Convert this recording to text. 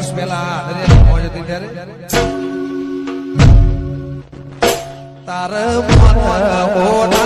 વર્ષ પહેલા મોજ હતી ત્યારે? તાર મન મોઢા